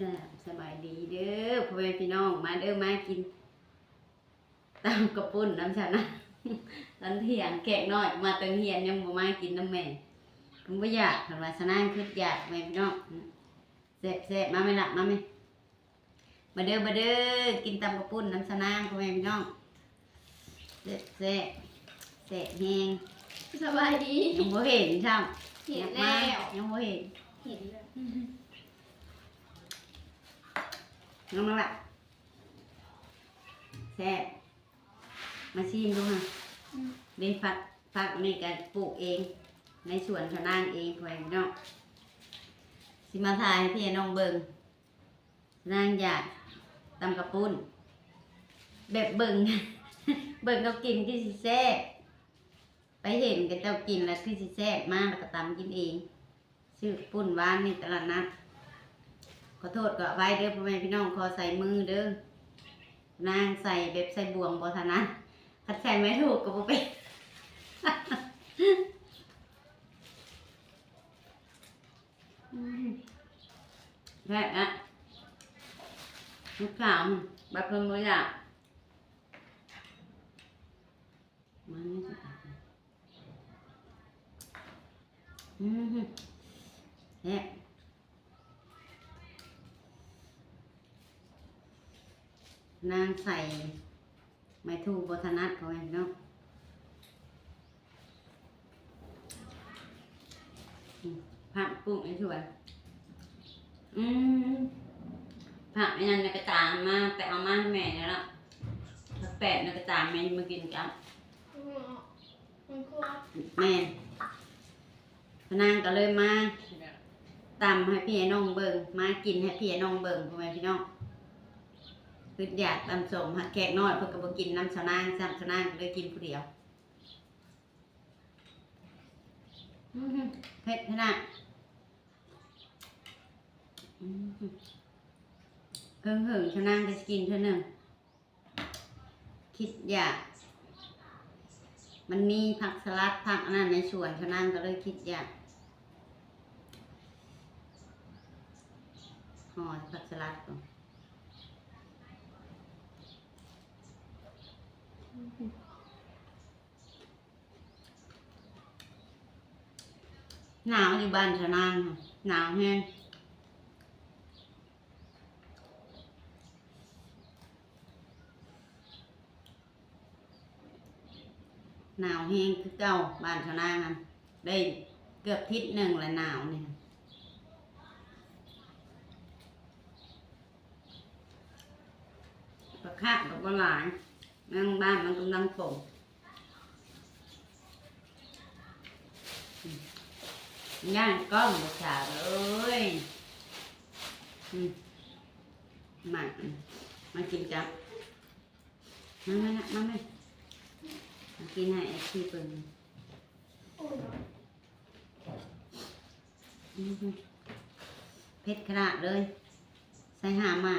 อ่าสบายดีเด้อพ่อแม่พี่น้องมาเด้อมากินตามกระปุ่นน้ำชานะตอนเที่ยงแกะน้อย มาเติงเฮียนยังบ่มากินน้ำแม่ผมบ่อยากเพิ่นว่าสนานคืออยากแม่พี่น้องแซ่บแซ่บมาไหม่ละมาไหมมาเด้อมาเด้อกินตำกระปุ่นน้ำชานางพ่อแม่พี่น้องแซ่บแซ่บแซ่บแฮงสบายดียังบ่เห็นช่างเห็นแล้วยังบ่เห็นเห็นแล้ว น้องมาละแซ่บมาชิมดูค่ะเด้ฟักฟักนี่กันปลูกเอง ในสวนชาวนางเองพ่อแม่พี่น้องสิมาถ่ายให้พี่น้องเบิงนางอยากตำกระปุ้น แบบเบิงเบิงเขากินคือสิแซ่บไปเห็นกันเจ้ากินแล้วคือสิแซ่บมากแล้วก็ตำกินเอง ซื้อปุ้นหวานในตลาดนัด ขอโทษก็ไว้เด้อพ่อแม่พี่น้องขอใส่มือเด้อนางใส่แบบใส่บ่วงบอทนะคัดใส่ไม่ถูกก็บ่เป็นอืมแรกอะลูกสาวบัดเพิ่มมืออยากมันไม่จะตัดอืมแซ่บ นางใส่ไม้ทูบทนัดเขาไว้เนาะอืมผักกุ้งไอ้ช่วยอืมผักไอ้นั่นในกระจางมาแต่เอามาให้แม่เนี่ยละผักแปดในกระจางแม่มากินกันมันครัวแม่นางก็เลยมาตำให้พี่น้องเบิงมากินให้พี่น้องเบิงพ่อแม่พี่น้อง คืออยากตำสมฮะแขกน้อยเพิ่นก็บ่กินน้ำสนางซ้ำสนางก็เลยกินผู้เดียวเผ็ดขนาดอื้อหือเพิ่งเหิงสนางไปกินเท่านึงคิดอยาก มันมีผักสลัดผักอันนั้นในสวนสนางก็เลยคิดอยากห่อผักสลัดก่อน หนาวอยู่บ้านชะนางค่ะหนาวแห้งหนาวแห้งคือเก่าบ้านชะนางค่ะได้เกือบทิศหนึ่งแล้วหนาวเนี่ยประคับกับหลายนั่งบ้านมันกำลังโป่ ย่างก้อนลูกสาเอ้ยมามากินจับมามามามามามมากินให้ไอ้ที่เปิ่นอืมเผ็ดขนาดเลย ใส่หามา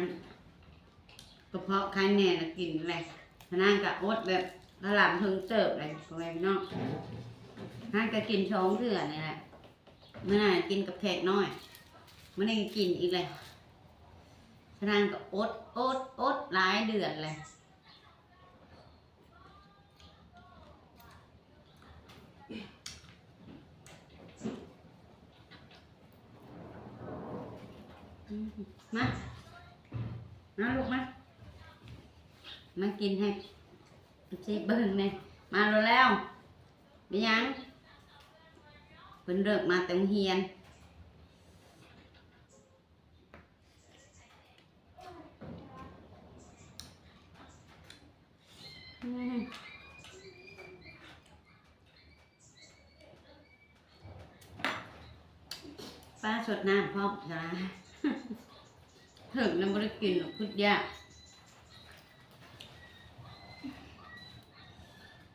อันกระเพาะใครแน่ละกินอะไรพนังกะอดแบบกระหล่ำเพิ่งเติบเลยพ่อแม่พี่น้องนั่นก็กินช้องเถื่อนนี่แหละเมื่อไหร่กินกับแขกน้อยเมื่อไหร่กินอีกเลยพนังก็อดอดอดหลายเดือนเลยมา มาลูกมา มากินให้ชีเบิ้งเนี่ยมาแล้วแล้วไปยังเพิ่นเลิกมาแต่โรงเฮียนป้าสดน้ำพร้อมจ้า ถึงแล้วไม่ได้กินหรอกพุดยาก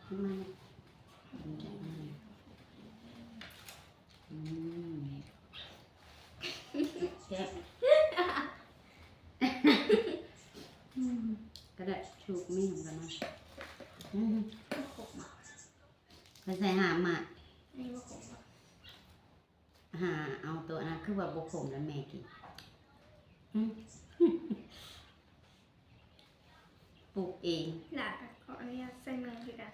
ทำไมกระได้ชูกมีของกันมาอืมบ่ขมอะไปใส่หามอะอันนี้บ่ขมอะหาเอาตัวนั้นคือว่าบกขมแล้วแม่กิน ปลูกเองหลาก็ขออนุญาตใส่มือคือกัน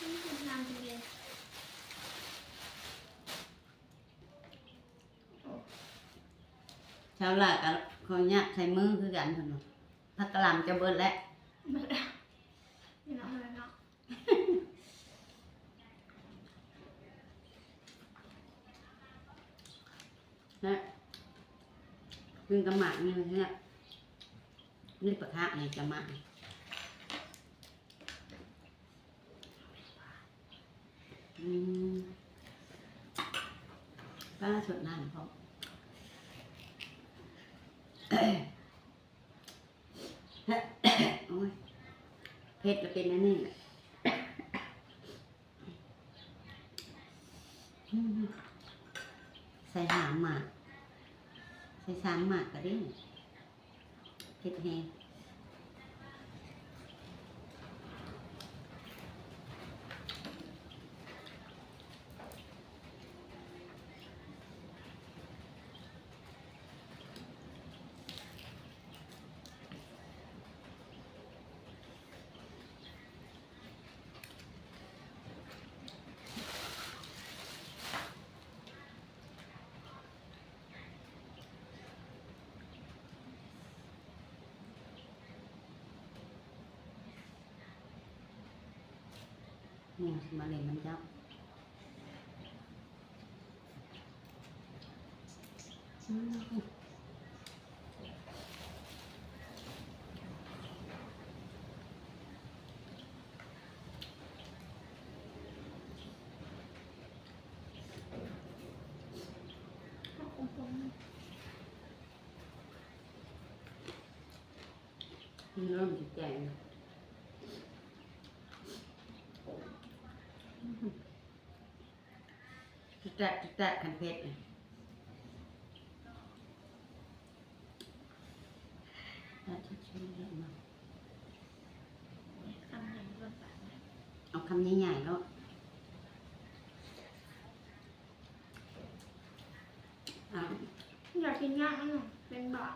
นี่คือน้ำทะเลโอ้ชาวลากับเขาเนี่ยใส่มือคือกันคนน่ะพักกะหลำจะเบิดแล้วมาแล้วนี่เนาะมาแล้วเนะนะคือกระหมากนี่นี่ยนี่ปะทะนี่กระหมากอืมป้าสดน้ำเขาโอ้ยเผ็ดจะเป็นอันนี้แหละอืมใส่หางหมาก ใส่สามหมากก็ได้เผ็ดแห้ง นี่มาเลยมันเจ้าอืมเอาขมๆ มันเริ่ม จะแจงจะแตะจะแตะขันเพชรเนี่ยเอาคำใหญ่ๆแล้วอยากกินย่างอันหนึ่งเป็นบาท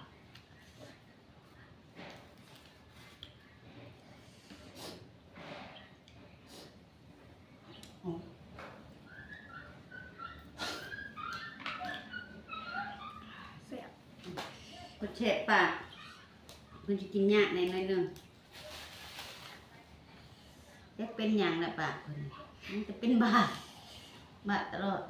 เอา เสียบ ก็ แฉะปากเพิ่นจะกินยากในน้อยหนึงจะเป็นอย่างละปากเพิ่นมันจะเป็นบาดบาดตลอด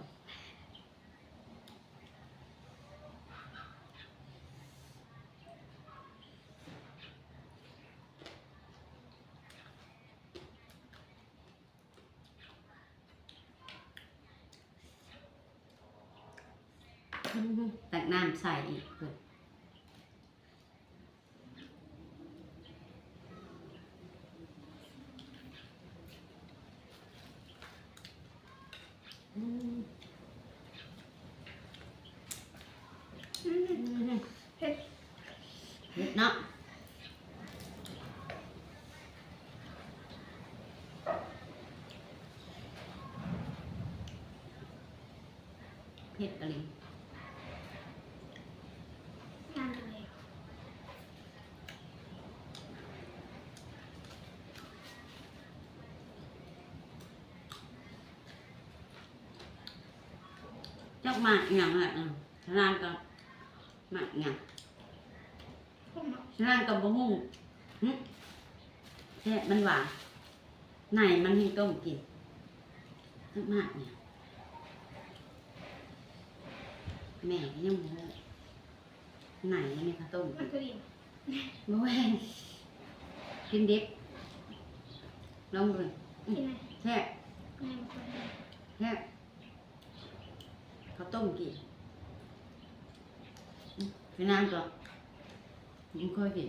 ตักน้ำใส่อีกเพิ่อม อืม อืม เผ็ด เนาะเผ็ดอะไรน้ำทะเลจอกหมากอย่างอะอืมฉลามก็หมากอย่าง ขมอะฉลามกับบะฮุ่งหึแค่มันหวานไหนมันให้ต้มกินจอกหมากเนี่ยแม่ก็ยังบ่รู้ไหนอันนี้เขาต้มมันก็ดีบ่แหงกินดิบลองดูกินไหมแค่แม่บอกว่าแค่เขาต้มกินอืมไปน้ำก่อน ยังเค่อยกิน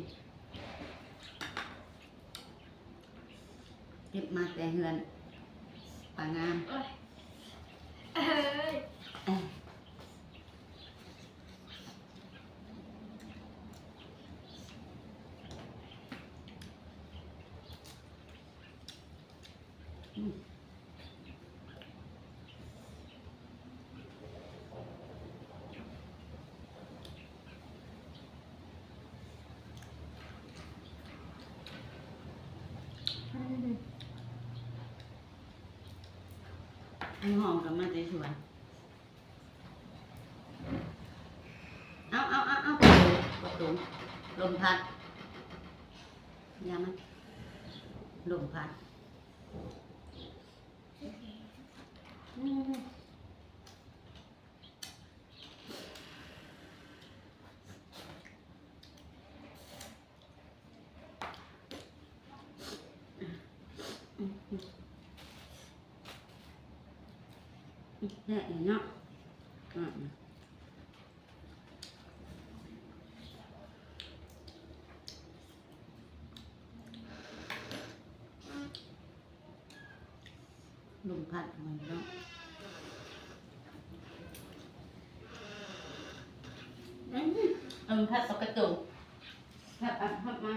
เก็บมาแต่เฮือนป่างาม เอ้ย ไอ้หอมกับมาใจสวนเอาเอาเอาเอาประตูลมพัดยามันลมพัดอืมแค่นี้เนาะอืม ลมพัดมันเนาะอืมลมพัดตกกระตุกพัดอัดพัดมา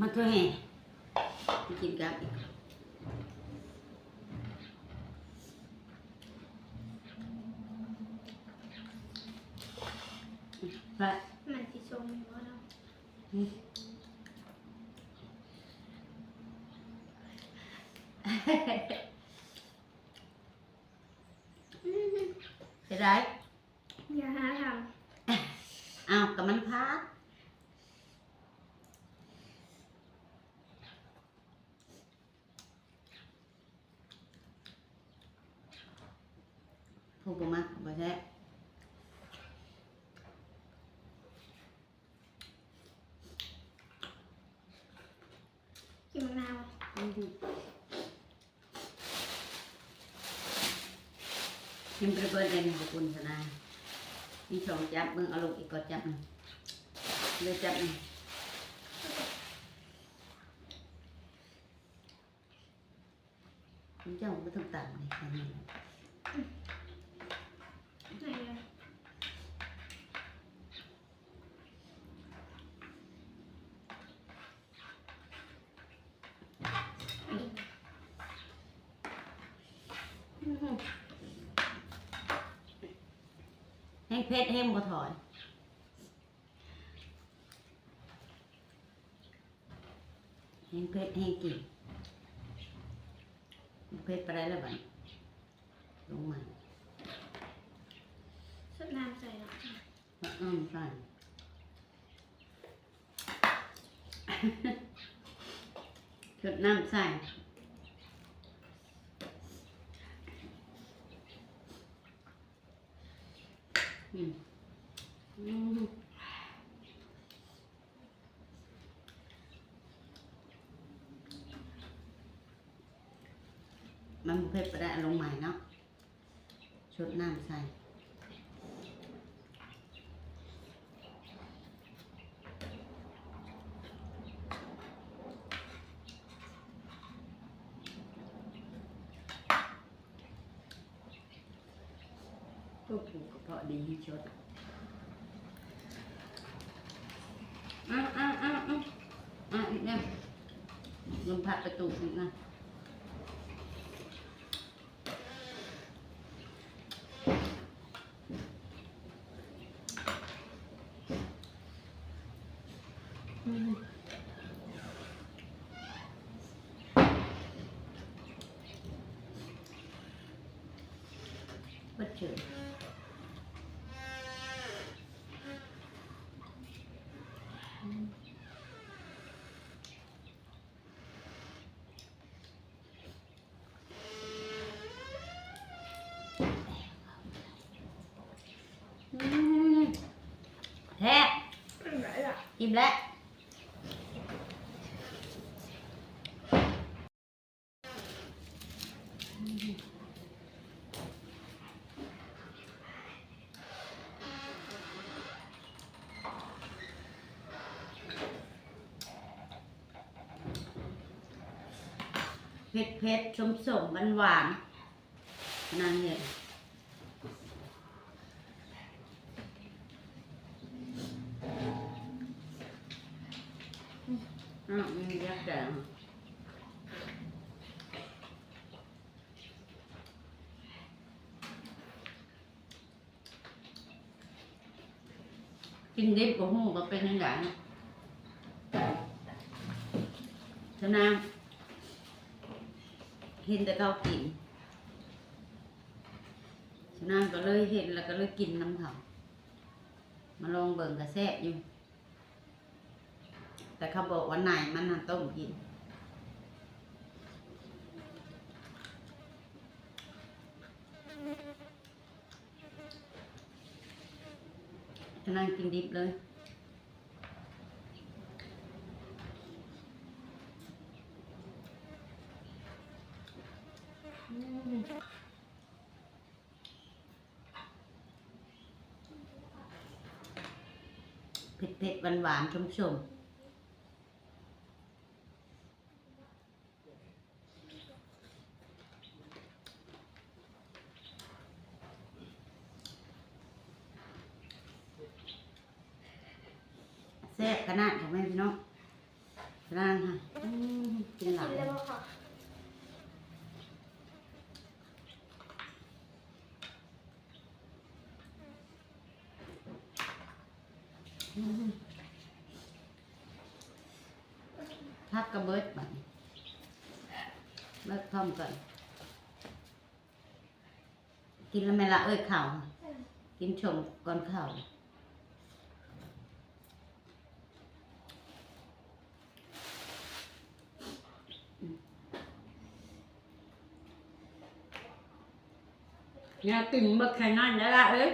มาตัวแห่ไปกินกับอีก ไปมันสิชมอยู่ว่าเราอืมจะได้อย่าหาทอ้าวกับมันพัดพูดบ่มาบ่ใช่ำกินมะนาว ยิมประเบิดเดนขอบคุณสนามีสองจับเบิ่งเอาลงอีกกดจับหนึ่งเลยจับหนึ่งคุณเจ้าไม่ต้องต่างเลยแค่นี้แหละไหนเลย ให้เพชรให้บ่ถอยให้เพชรให้กินเพชรไปได้แล้วบัดลงมาสดน้ำใส่หรออืมใส่ชดน้ำใส่ มันบ่เพ็ดไปได้ลงใหม่เนาะชุดน้ำใส่ ผูกกระเพาะดีที่ชดอะอะอะอะอะอีกแล้วลมพัดประตูอีกนะอืมบัดเจอ อืมแท้ เป็นไรล่ะ อิ่มแล้วเผ็ดเผ็ดสมสมหวานหวานๆนั่นเนี่ยอืมอืมยักษ์แดง กินดิบกับหูก็เป็นยังไงฉะนั้นเห็นแต่เขากินฉะนั้นก็เลยเห็นแล้วก็เลยกินน้ำเขามาลองเบิ่งกระแซะอยู่ แต่เขาบอกว่าไหนมันน่ะต้มกิน นั่งกินดิบเลย เผ็ดๆหวานๆชมๆมแซ่บขนาดของแม่พี่น้องร่างค่ะอืมกินหลา กิ ย นแล้วค่ะ อืมพักกระเบิดไปเลิกพร้อมกัน กินแล้วไม่ละเอ้ยข่าวกินชมก่อนข่าวเนี่ยกินเบิกแค่นั้นแล้วละเอ้ย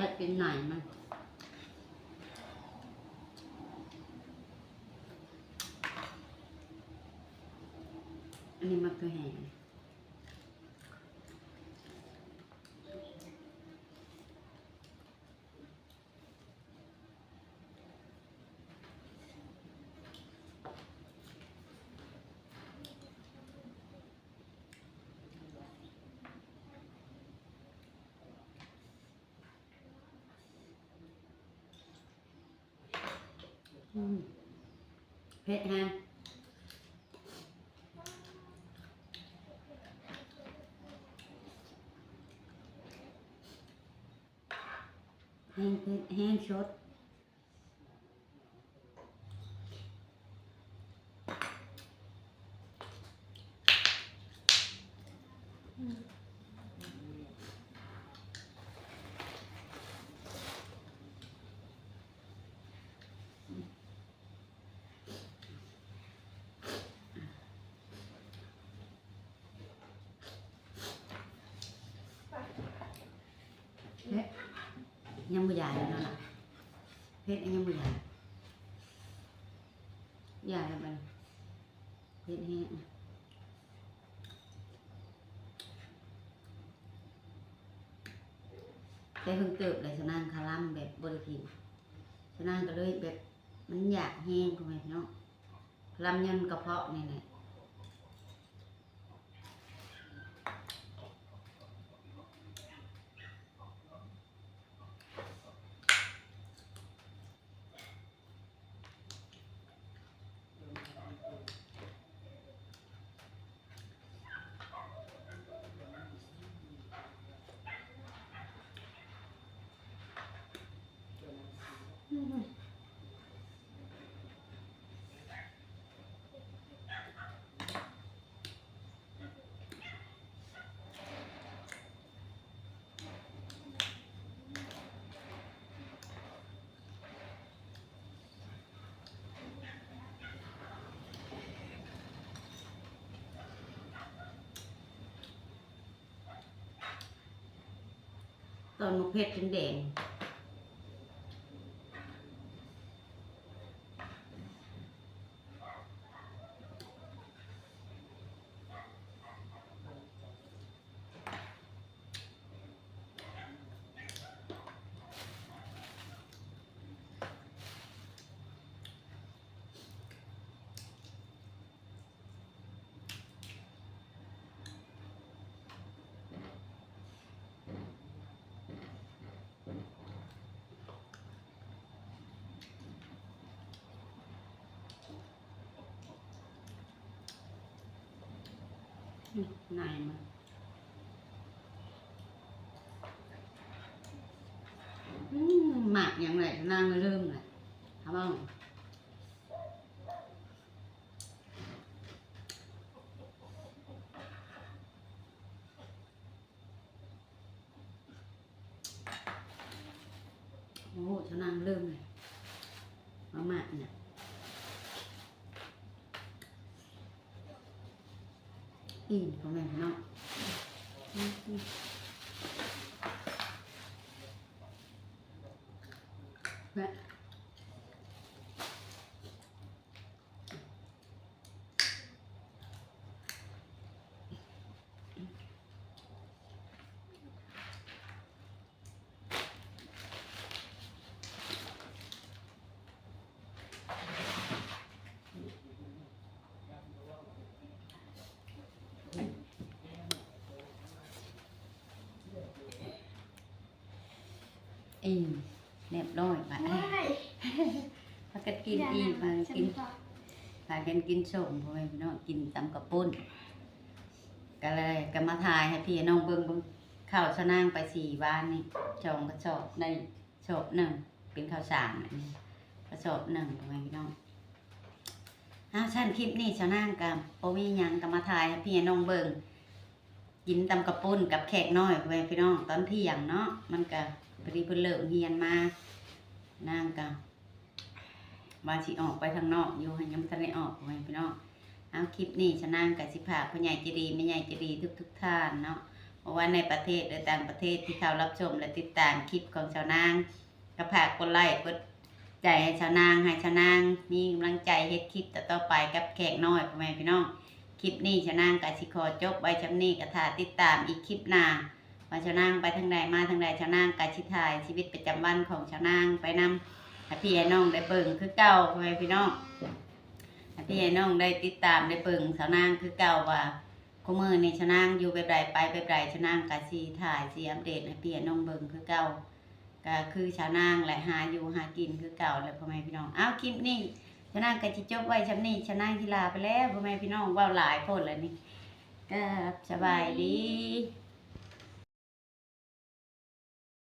แกะกินไหนมันอันนี้มันคือแห้ง อืม เผ็ดแฮงแห้งเผ็ดแห้งชดเผ็ดยังไม่ใหญ่แล้วล่ะเผ็ดยังไม่ใหญ่ ใหญ่แล้วมันเห็ดแห้งแต่เพิ่งเติบเลยสนางคาร่ำแบบบริกินสนางก็เลยแบบมันอยากแห้งทำไมพี่น้องลำยันกระเพาะนี่แหละ ตอนนกเพชรถึงแดง อืมนมาอืมหมากอย่างไรนางเริ่มเลยเอาบ้างโอ้ชนางเริ่มเลยมาหมากเนี่ย อีนพ่อแม่พี่น้อง อีนเรียบร้อยไปว้ายพากันกินอีกพากันกินพากันกินส้มพ่อแม่พี่น้องกินตำกระปุ้นก็เลยก็มาทายให้พี่น้องเบิ่งเบิ่งข้าวชะนางไปสี่วันนี่จองกระสอบในสอบหนึ่งเป็นข้าวสารอันนี้กระสอบหนึ่งพ่อแม่พี่น้องอ้าวชั้นคลิปนี้ชะนางกับโปมีหยังก็มาทายให้พี่น้องเบิ่งกินตำกระปุ้นกับแขกน้อยพ่อแม่พี่น้องตอนเที่ยงเนาะมันก็พ อดีเพิ่นเลิกเรียนมานางก็ว่าสิออกไปทางนอกอยู่ให้ยังบ่ทันได้ออกไว้พี่น้องเอาคลิปนี้ชะนางกับสิพาพ่อใหญ่จะดีแม่ใหญ่จะดีทุกทุกท่านเนาะเพราะว่าในประเทศหรือต่างประเทศที่เขารับชมและติดตามคลิปของชาวนางก็ฝากกดไลค์กดใจให้ชาวนางให้ชาวนางมีกำลังใจเฮ็ดคลิปต่อๆไปกับแขกน้อยพ่อแม่พี่น้องคลิปนี้ชาวนางกับสิขอจบไว้จำนี้กับท่าติดตามอีกคลิปหน้า ว่าชาวนางไปทางใดมาทางใดชาวนางกับชิถ่ายชีวิตประจำวันของชาวนางไปนำให้พี่ไอ้น้องได้เบิ่งคือเก่าพ่อแม่พี่น้องให้พี่ไอ้น้องได้ติดตามได้เบิ่งสาวนางคือเก่าว่าคุมือในชาวนางอยู่แบบใดไปแบบใดชาวนางกะสีถ่ายสีอัปเดตให้พี่ไอ้น้องเบิ่งคือเก่าก็คือชาวนางแหละหาอยู่หากินคือเก่าเลยพ่อแม่พี่น้องอ้าวคลิปนี้ชาวนางก็จิจบไว้ชำนี้ชาวนางที่ลาไปแล้วพ่อแม่พี่น้องว่าหลายโพดแล้วนี่ก็สบายดี